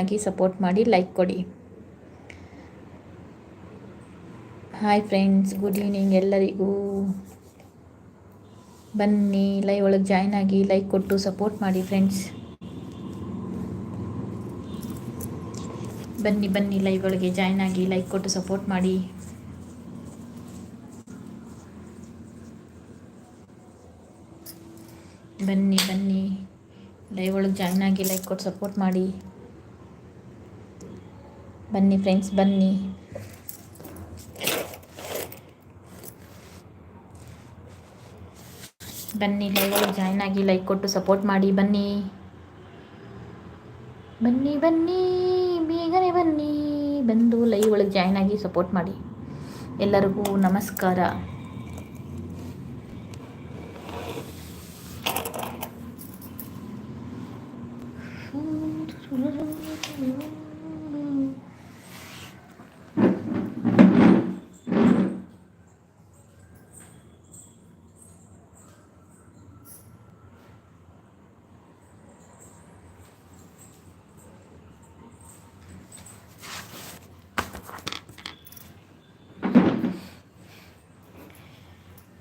ಆಗಿ ಸಪೋರ್ಟ್ ಮಾಡಿ ಲೈಕ್ ಕೊಡಿ. ಹಾಯ್ ಫ್ರೆಂಡ್ಸ್ ಗುಡ್ ಈವ್ನಿಂಗ್ ಎಲ್ಲರಿಗೂ. ಬನ್ನಿ ಲೈವ್ ಒಳಗೆ ಜಾಯ್ನ್ ಆಗಿ ಲೈಕ್ ಕೊಟ್ಟು ಸಪೋರ್ಟ್ ಮಾಡಿ ಫ್ರೆಂಡ್ಸ್ ಬನ್ನಿ ಬನ್ನಿ ಲೈವ್ ಒಳಗೆ ಜಾಯ್ನ್ ಆಗಿ ಲೈಕ್ ಕೊಟ್ಟು ಸಪೋರ್ಟ್ ಮಾಡಿ. ಬನ್ನಿ ಬನ್ನಿ ಲೈವ್ ಒಳಗೆ ಜಾಯ್ನ್ ಆಗಿ ಲೈಕ್ ಕೊಟ್ಟು ಸಪೋರ್ಟ್ ಮಾಡಿ. ಬನ್ನಿ ಫ್ರೆಂಡ್ಸ್ ಬನ್ನಿ. ಬನ್ನಿ ಲೈವ್ ಜಾಯ್ನ್ ಆಗಿ ಲೈಕ್ ಕೊಟ್ಟು ಸಪೋರ್ಟ್ ಮಾಡಿ, ಬನ್ನಿ. ಬನ್ನಿ ಬನ್ನಿ, ಬೇಗನೆ ಬನ್ನಿ. ಬಂದು ಲೈವ್ ಒಳಗೆ ಜಾಯ್ನ್ ಆಗಿ ಸಪೋರ್ಟ್ ಮಾಡಿ. ಎಲ್ಲರಿಗೂ ನಮಸ್ಕಾರ.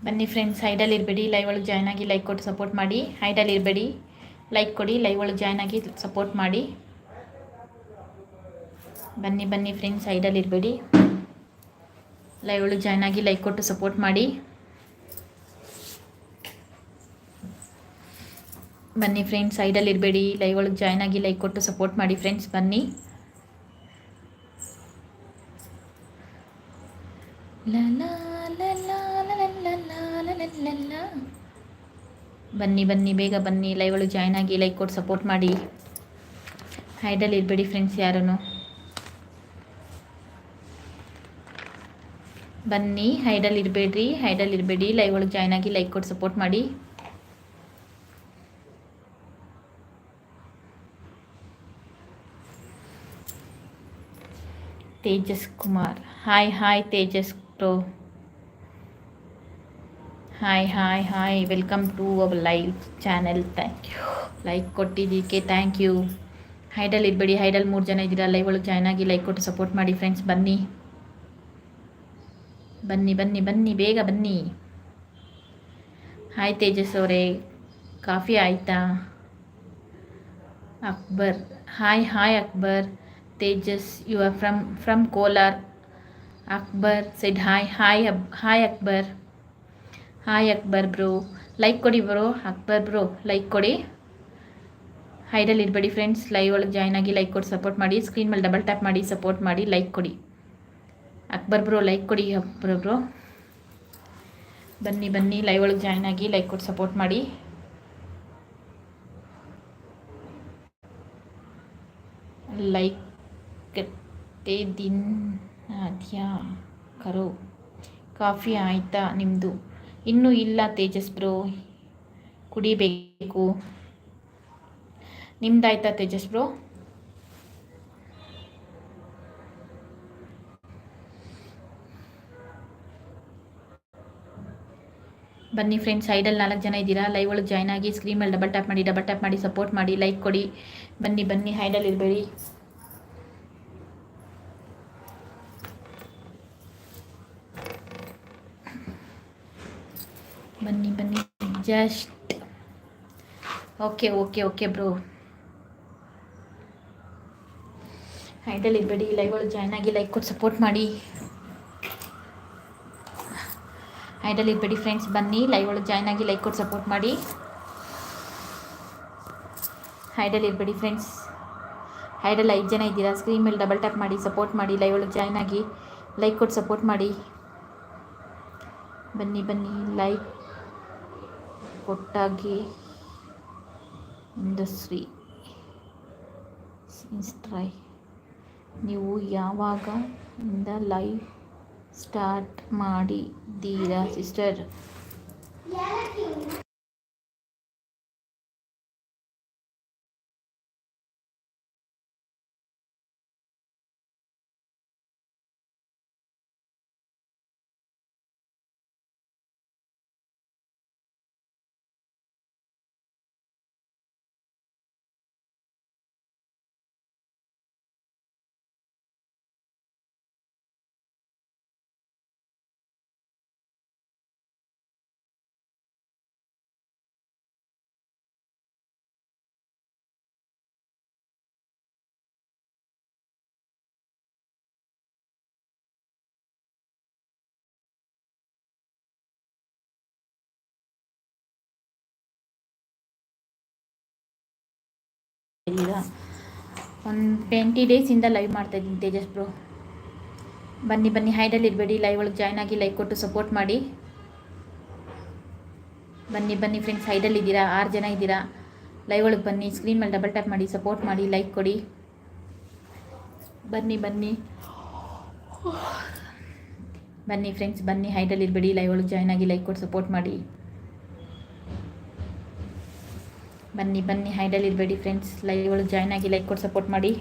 ಬನ್ನಿ ಫ್ರೆಂಡ್ಸ್ ಹೈಡಲ್ಲಿ ಇರಬೇಡಿ ಲೈವ್ ಒಳಗೆ ಜಾಯ್ನ್ ಆಗಿ ಲೈಕ್ ಕೊಟ್ಟು ಸಪೋರ್ಟ್ ಮಾಡಿ. ಹೈಡಲ್ಲಿ ಇರಬೇಡಿ ಲೈಕ್ ಕೊಡಿ ಲೈವ್ ಒಳಗೆ ಜಾಯ್ನ್ ಆಗಿ ಸಪೋರ್ಟ್ ಮಾಡಿ. ಬನ್ನಿ ಬನ್ನಿ ಫ್ರೆಂಡ್ಸ್ ಹೈಡಲ್ಲಿ ಇರಬೇಡಿ. ಲೈವ್ ಒಳಗೆ ಜಾಯ್ನ್ ಆಗಿ ಲೈಕ್ ಕೊಟ್ಟು ಸಪೋರ್ಟ್ ಮಾಡಿ. ಬನ್ನಿ ಫ್ರೆಂಡ್ಸ್ ಸೈಡಲ್ಲಿ ಇರಬೇಡಿ ಲೈವ್ ಒಳಗೆ ಜಾಯ್ನ್ ಆಗಿ ಲೈಕ್ ಕೊಟ್ಟು ಸಪೋರ್ಟ್ ಮಾಡಿ ಫ್ರೆಂಡ್ಸ್ ಬನ್ನಿ. ಬನ್ನಿ ಬನ್ನಿ ಬೇಗ ಬನ್ನಿ ಲೈವ್ ಒಳಗೆ ಜಾಯ್ನ್ ಆಗಿ ಲೈಕ್ ಕೊಟ್ಟು ಸಪೋರ್ಟ್ ಮಾಡಿ ಹೈಡಲ್ಲಿ ಇರಬೇಡಿ ಫ್ರೆಂಡ್ಸ್ ಯಾರೂ ಬನ್ನಿ ಹೈಡಲ್ ಇರಬೇಡ್ರಿ ಹೈಡಲ್ ಇರಬೇಡಿ ಲೈವ್ ಒಳಗೆ ಜಾಯ್ನ್ ಆಗಿ ಲೈಕ್ ಕೊಟ್ಟು ಸಪೋರ್ಟ್ ಮಾಡಿ Tejas Kumar hi hi Tejas bro hi hi hi welcome to our live channel thank you like ಕೊಟ್ಟಿದ್ದಕ್ಕೆ ಥ್ಯಾಂಕ್ ಯು ಹೈಡಲ್ ಇರಬೇಡಿ. ಹೈಡಲ್ ಮೂರು ಜನ ಇದ್ದೀರಾ? ಲೈವ್ ಒಳಗೆ ಜಾಯ್ನ್ ಆಗಿ ಲೈಕ್ ಕೊಟ್ಟು ಸಪೋರ್ಟ್ ಮಾಡಿ ಫ್ರೆಂಡ್ಸ್ ಬನ್ನಿ. ಬನ್ನಿ ಬನ್ನಿ ಬನ್ನಿ. ಬೇಗ ಬನ್ನಿ. ಹಾಯ್ ತೇಜಸ್ ಅವರೇ. ಕಾಫಿ ಆಯಿತಾ? Akbar. Hi hi Akbar. Tejas you are from from Kolar Akbar said hi hi ಅಬ್ hi Akbar. Hi Akbar bro like ಕೊಡಿ ಬ್ರೋ ಅಕ್ಬರ್ ಬ್ರೋ ಲೈಕ್ ಕೊಡಿ. ಹೈಡಲ್ಲಿ ಇರಬೇಡಿ ಫ್ರೆಂಡ್ಸ್ ಲೈವ್ ಒಳಗೆ ಜಾಯ್ನ್ ಆಗಿ ಲೈಕ್ ಕೊಡಿ ಸಪೋರ್ಟ್ ಮಾಡಿ. ಸ್ಕ್ರೀನ್ ಮೇಲೆ ಡಬಲ್ ಟ್ಯಾಪ್ ಮಾಡಿ ಸಪೋರ್ಟ್ ಮಾಡಿ ಲೈಕ್ ಕೊಡಿ. ಅಕ್ಬರ್ ಬ್ರೋ ಲೈಕ್ ಕೊಡಿ ಅಕ್ಬರ್ ಬ್ರೋ ಬನ್ನಿ ಬನ್ನಿ. ಲೈವ್ ಒಳಗೆ ಜಾಯ್ನ್ ಆಗಿ ಲೈಕ್ ಕೊಡಿ ಸಪೋರ್ಟ್ ಮಾಡಿ. ಲೈಕ್ ದಿನ ಅದ್ಯಾ ಕರು. ಕಾಫಿ ಆಯಿತಾ ನಿಮ್ಮದು ಇನ್ನೂ ಇಲ್ಲ ತೇಜಸ್ ಬ್ರೋ. ಕುಡಿಬೇಕು. ನಿಮ್ದಾಯ್ತಾ ತೇಜಸ್ ಬ್ರೋ? ಬನ್ನಿ ಫ್ರೆಂಡ್ಸ್ ಸೈಡಲ್ಲಿ ನಾಲ್ಕು ಜನ ಇದ್ದೀರಾ? ಲೈವ್ ಒಳಗೆ ಜಾಯ್ನ್ ಆಗಿ ಸ್ಕ್ರೀನ್ ಮೇಲೆ ಡಬಲ್ ಟ್ಯಾಪ್ ಮಾಡಿ ಡಬಲ್ ಟ್ಯಾಪ್ ಮಾಡಿ ಸಪೋರ್ಟ್ ಮಾಡಿ ಲೈಕ್ ಕೊಡಿ. ಬನ್ನಿ ಬನ್ನಿ ಹೈಡಲ್ಲಿ ಇರಬೇಡಿ. ಬನ್ನಿ ಬನ್ನಿ just okay okay okay bro idle ಇರಬೇಡಿ live ಒಳಗೆ ಜಾಯ್ನ್ ಆಗಿ ಲೈಕ್ ಕೊಟ್ಟು ಸಪೋರ್ಟ್ ಮಾಡಿ. ಐಡಲ್ ಇರಬೇಡಿ ಫ್ರೆಂಡ್ಸ್ ಬನ್ನಿ ಲೈವ್ ಒಳಗೆ ಜಾಯ್ನ್ ಆಗಿ ಲೈಕ್ ಕೊಟ್ಟು ಸಪೋರ್ಟ್ ಮಾಡಿ. ಐಡಲ್ ಇರಬೇಡಿ ಫ್ರೆಂಡ್ಸ್ ಐಡಲ್ ಐದು ಜನ ಇದ್ದೀರಾ? ಸ್ಕ್ರೀನ್ ಮೇಲೆ ಡಬಲ್ ಟ್ಯಾಪ್ ಮಾಡಿ ಸಪೋರ್ಟ್ ಮಾಡಿ ಲೈವ್ ಒಳಗೆ ಜಾಯ್ನ್ ಆಗಿ ಲೈಕ್ ಕೊಟ್ಟು ಸಪೋರ್ಟ್ ಮಾಡಿ. ಬನ್ನಿ ಬನ್ನಿ ಲೈಕ್ ಕೊಟ್ಟಾಗಿ ಇಂಡಸ್ಟ್ರಿ ಇನ್ಸ್ಟ್ರೈ ನೀವು ಯಾವಾಗ ಇಂದ ಲೈವ್ ಸ್ಟಾರ್ಟ್ ಮಾಡಿದ್ದೀರಾ ಸಿಸ್ಟರ್? ಇದ್ದೀರಾ ಒಂದು ಟ್ವೆಂಟಿ ಡೇಸಿಂದ ಲೈವ್ ಮಾಡ್ತಾ ಇದ್ದೀನಿ ತೇಜಸ್ ಬ್ರೋ ಬನ್ನಿ ಬನ್ನಿ ಹೈಡಲ್ಲಿ ಇರಬೇಡಿ ಲೈವ್ ಒಳಗೆ ಜಾಯ್ನ್ ಆಗಿ ಲೈಕ್ ಕೊಟ್ಟು ಸಪೋರ್ಟ್ ಮಾಡಿ. ಬನ್ನಿ ಬನ್ನಿ ಫ್ರೆಂಡ್ಸ್ ಹೈಡಲ್ಲಿ ಇದ್ದೀರಾ? ಆರು ಜನ ಇದ್ದೀರಾ? ಲೈವ್ ಒಳಗೆ ಬನ್ನಿ ಸ್ಕ್ರೀನ್ ಮೇಲೆ ಡಬಲ್ ಟ್ಯಾಪ್ ಮಾಡಿ ಸಪೋರ್ಟ್ ಮಾಡಿ ಲೈಕ್ ಕೊಡಿ. ಬನ್ನಿ ಬನ್ನಿ. ಬನ್ನಿ ಫ್ರೆಂಡ್ಸ್ ಬನ್ನಿ ಹೈಡಲ್ಲಿ ಇರಬೇಡಿ ಲೈವ್ ಒಳಗೆ ಜಾಯ್ನ್ ಆಗಿ ಲೈಕ್ ಕೊಟ್ಟು ಸಪೋರ್ಟ್ ಮಾಡಿ. ಬನ್ನಿ ಬನ್ನಿ ಹೈಡಲ್ ಇರಬೇಡಿ ಫ್ರೆಂಡ್ಸ್ ಲೈವ್ ಒಳಗೆ ಜಾಯ್ನ್ ಆಗಿ ಲೈಕ್ ಕೊಟ್ಟು ಸಪೋರ್ಟ್ ಮಾಡಿ.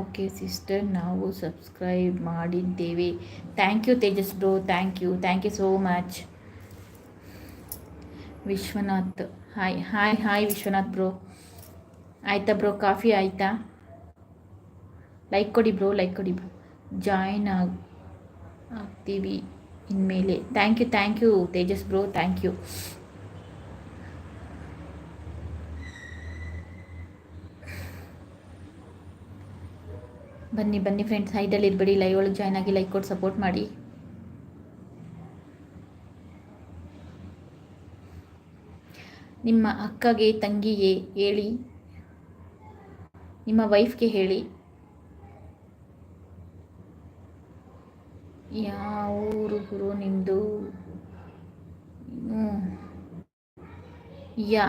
ಓಕೆ ಸಿಸ್ಟರ್ ನಾವು ಸಬ್ಸ್ಕ್ರೈಬ್ ಮಾಡಿದ್ದೇವೆ. Thank you Tejas bro thank you thank you so much Vishwanath hi hi hi Vishwanath bro ಆಯಿತಾ ಬ್ರೋ ಕಾಫಿ ಆಯಿತಾ? ಲೈಕ್ ಕೊಡಿ ಬ್ರೋ ಲೈಕ್ ಕೊಡಿ ಬ್ರೋ ಜಾಯ್ನ್ ಆಗ್, ಆಗ್ತೀವಿ. ಇನ್ಮೇಲೆ. Thank you thank you Tejas bro thank you ಬನ್ನಿ ಬನ್ನಿ friends ಹೈಡಲ್ಲಿ ಇರಬೇಡಿ. ಲೈವ್ ಒಳಗೆ ಜಾಯ್ನ್ ಆಗಿ ಲೈಕ್ ಕೊಟ್ಟು ಸಪೋರ್ಟ್ ಮಾಡಿ. ನಿಮ್ಮ ಅಕ್ಕಗೆ, ತಂಗಿಗೆ ಹೇಳಿ. ನಿಮ್ಮ ವೈಫ್ಗೆ ಹೇಳಿ. ಯಾವ ಊರು ಗುರು ನಿಮ್ಮದು ಯಾ